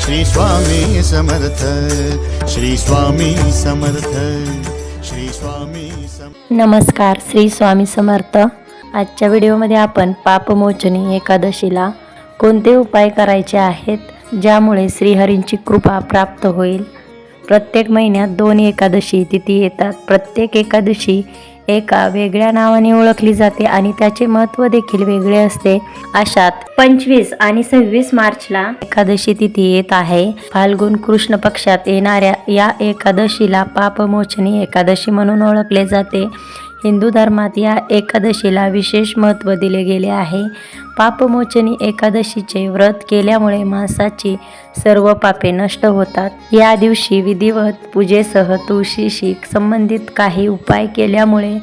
श्री स्वामी समर्थ श्री स्वामी समर्थ श्री स्वामी समर्थ नमस्कार श्री स्वामी समर्थ. आजच्या व्हिडिओमध्ये आपण पापमोचनी एकादशीला कोणते उपाय करायचे आहेत ज्यामुळे श्रीहरींची कृपा प्राप्त होईल? प्रत्येक महिन्यात दोन एकादशी तिथी येतात. प्रत्येक एकादशी एका वेगळ्या नावाने ओळखली जाते आणि त्याचे महत्त्व देखील वेगळे असते. अशात पंचवीस आणि सव्वीस मार्चला एकादशी तिथी येत आहे. फाल्गुन कृष्ण पक्षात येणाऱ्या या एकादशीला पापमोचनी एकादशी म्हणून ओळखले जाते. हिंदू धर्मात या एकादशीला विशेष महत्त्व दिले गेले आहे. पापमोचनी एकादशीचे व्रत केल्यामुळे माणसाची सर्व पापे नष्ट होतात. या दिवशी विधिवत पूजेसह तुळशीशी संबंधित काही उपाय केल्यामुळे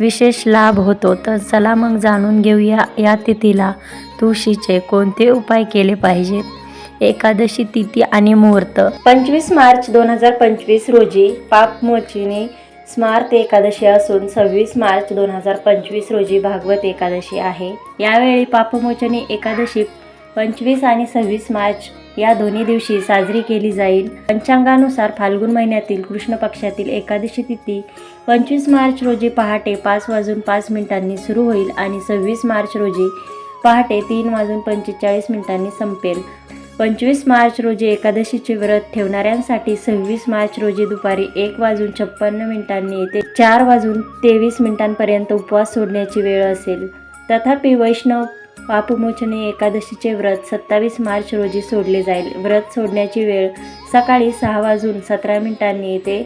विशेष लाभ होतो. तर चला मग जाणून घेऊया या तिथीला तुळशीचे कोणते उपाय केले पाहिजेत एकादशी तिथी आणि मुहूर्त. पंचवीस मार्च दोन हजार पंचवीस रोजी पापमोचिनी स्मार्त एकादशी असून सव्वीस मार्च दोन हजार पंचवीस रोजी भागवत एकादशी आहे. यावेळी पापमोचनी एकादशी पंचवीस आणि सव्वीस मार्च या दोन्ही दिवशी साजरी केली जाईल. पंचांगानुसार फाल्गुन महिन्यातील कृष्ण पक्षातील एकादशी तिथी पंचवीस मार्च रोजी पहाटे पाच वाजून पाच मिनिटांनी सुरू होईल आणि सव्वीस मार्च रोजी पहाटे तीन वाजून पंचेचाळीस मिनिटांनी संपेल. पंचवीस मार्च रोजी एकादशीचे व्रत ठेवणाऱ्यांसाठी सव्वीस मार्च रोजी दुपारी एक वाजून छप्पन्न मिनिटांनी ते चार वाजून तेवीस मिनिटांपर्यंत उपवास सोडण्याची वेळ असेल. तथापि वैष्णव पापमोचने एकादशीचे व्रत सत्तावीस मार्च रोजी सोडले जाईल. व्रत सोडण्याची वेळ सकाळी सहा वाजून सतरा मिनिटांनी ते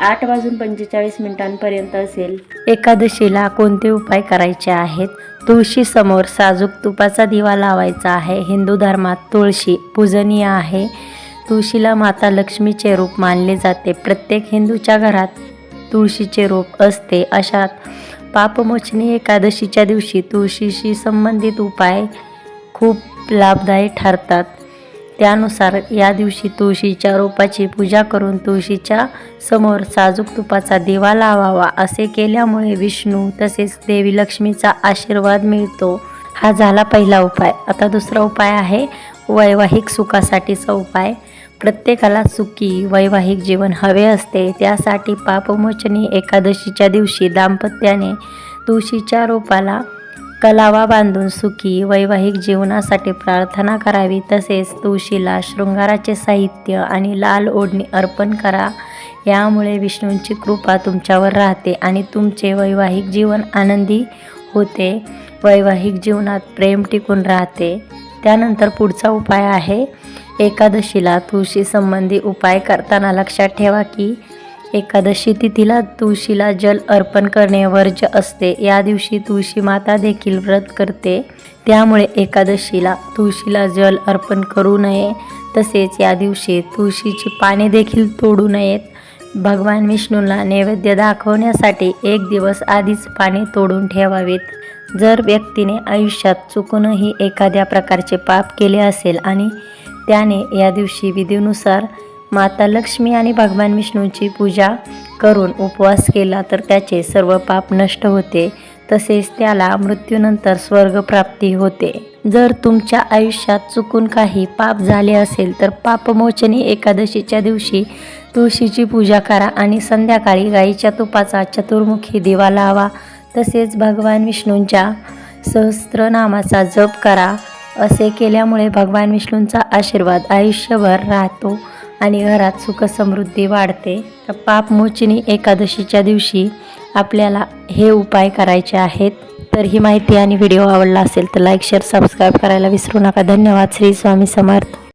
आठ वाजून पंचेचाळीस मिनिटांपर्यंत असेल. एकादशीला कोणते उपाय करायचे आहेत? तुळशी समोर साजूक तुपाचा दिवा लावायचा आहे. हिंदू धर्मात तुळशी पूजनीय आहे. तुळशीला माता लक्ष्मीचे रूप मानले जाते. प्रत्येक हिंदूच्या घरात तुळशीचे रूप असते. अशात पापमोचनी एकादशीच्या दिवशी तुळशीशी संबंधित उपाय खूप लाभदायी ठरतात. त्यानुसार या दिवशी तुळशीच्या रोपाची पूजा करून तुळशीच्या समोर साजूक तुपाचा दिवा लावावा असे केल्यामुळे विष्णू तसेच देवी लक्ष्मीचा आशीर्वाद मिळतो. हा झाला पहिला उपाय. आता दुसरा उपाय आहे वैवाहिक सुखासाठीचा उपाय. प्रत्येकाला सुखी वैवाहिक जीवन हवे असते. त्यासाठी पापमोचनी एकादशीच्या दिवशी दाम्पत्याने तुळशीच्या रोपाला कलावा बांधून सुखी वैवाहिक जीवनासाठी प्रार्थना करावी. तसेच तुळशीला शृंगाराचे साहित्य आणि लाल ओढणी अर्पण करा. यामुळे विष्णूंची कृपा तुमच्यावर राहते आणि तुमचे वैवाहिक जीवन आनंदी होते. वैवाहिक जीवनात प्रेम टिकून राहते. त्यानंतर पुढचा उपाय आहे. एकादशीला तुळशी संबंधी उपाय करताना लक्षात ठेवा की एकादशी तिथीला तुळशीला जल अर्पण करणे वर्ज्य असते. या दिवशी तुळशी माता देखील व्रत करते. त्यामुळे एकादशीला तुळशीला जल अर्पण करू नये. तसेच या दिवशी तुळशीची पाने देखील तोडू नयेत. भगवान विष्णूला नैवेद्य दाखवण्यासाठी एक दिवस आधीच पाने तोडून ठेवावेत. जर व्यक्तीने आयुष्यात चुकूनही एखाद्या प्रकारचे पाप केले असेल आणि त्याने या दिवशी विधीनुसार माता लक्ष्मी आणि भगवान विष्णूची पूजा करून उपवास केला तर त्याचे सर्व पाप नष्ट होते. तसेच त्याला मृत्यूनंतर स्वर्गप्राप्ती होते. जर तुमच्या आयुष्यात चुकून काही पाप झाले असेल तर पापमोचनी एकादशीच्या दिवशी तुळशीची पूजा करा आणि संध्याकाळी गाईच्या तुपाचा चतुर्मुखी दिवा लावा. तसेच भगवान विष्णूंच्या सहस्त्रनामाचा जप करा. असे केल्यामुळे भगवान विष्णूंचा आशीर्वाद आयुष्यभर राहतो. आणि घरात सुखसमृद्धी वाढते. तर पापमोचनी एकादशीच्या दिवशी आपल्याला हे उपाय करायचे आहेत. तर ही माहिती आणि व्हिडिओ आवडला असेल तर लाईक शेअर सबस्क्राईब करायला विसरू नका. धन्यवाद. श्री स्वामी समर्थ.